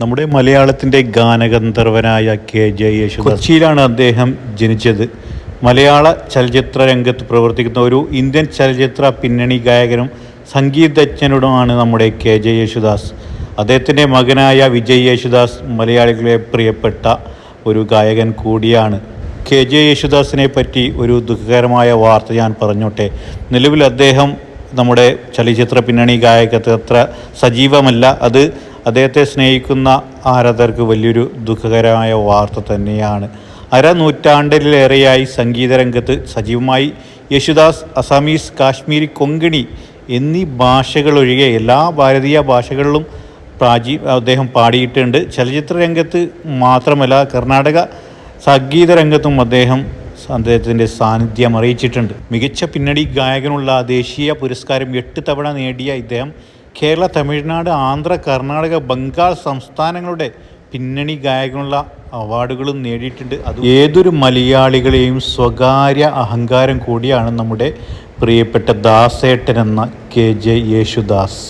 നമ്മുടെ മലയാളത്തിന്റെ ഗാനഗന്ധർവനായ K J Yesudas. കൊച്ചിയിലാണ് അദ്ദേഹം ജനിച്ചത്. മലയാള ചലച്ചിത്ര രംഗത്ത് പ്രവർത്തിക്കുന്ന ഒരു ഇന്ത്യൻ ചലച്ചിത്ര പിന്നണി ഗായകനും സംഗീതജ്ഞനുമാണ് നമ്മുടെ കെ ജെ യേശുദാസ്. അദ്ദേഹത്തിന്റെ മകനായ വിജയ് യേശുദാസ് മലയാളികളെ പ്രിയപ്പെട്ട ഒരു ഗായകൻ കൂടിയാണ്. കെ ജെ യേശുദാസിനെ പറ്റി ഒരു ദുഃഖകരമായ വാർത്ത ഞാൻ പറഞ്ഞോട്ടെ. നിലവിൽ അദ്ദേഹം നമ്മുടെ ചലച്ചിത്ര പിന്നണി ഗായകത്തിൽ അത്ര സജീവമല്ല. അത് അദ്ദേഹത്തെ സ്നേഹിക്കുന്ന ആരാധകർക്ക് വലിയൊരു ദുഃഖകരമായ വാർത്ത തന്നെയാണ്. അര നൂറ്റാണ്ടിലേറെയായി സംഗീതരംഗത്ത് സജീവമായി യേശുദാസ് അസാമീസ് കാശ്മീരി കൊങ്കിണി എന്നീ ഭാഷകളൊഴികെ എല്ലാ ഭാരതീയ ഭാഷകളിലും പ്രാചീ അദ്ദേഹം പാടിയിട്ടുണ്ട്. ചലച്ചിത്ര രംഗത്ത് മാത്രമല്ല കർണാടക സംഗീത രംഗത്തും അദ്ദേഹം അദ്ദേഹത്തിന്റെ സാന്നിധ്യം അറിയിച്ചിട്ടുണ്ട്. മികച്ച പിന്നണി ഗായകനുള്ള ദേശീയ പുരസ്കാരം എട്ട് തവണ നേടിയ ഇദ്ദേഹം കേരള തമിഴ്നാട് ആന്ധ്ര കർണാടക ബംഗാൾ സംസ്ഥാനങ്ങളുടെ പിന്നണി ഗായകനുള്ള അവാർഡുകളും നേടിയിട്ടുണ്ട്. അത് ഏതൊരു മലയാളികളെയും സ്വകാര്യ അഹങ്കാരം കൂടിയാണ് നമ്മുടെ പ്രിയപ്പെട്ട ദാസേട്ടൻ എന്ന കെ ജെ യേശുദാസ്.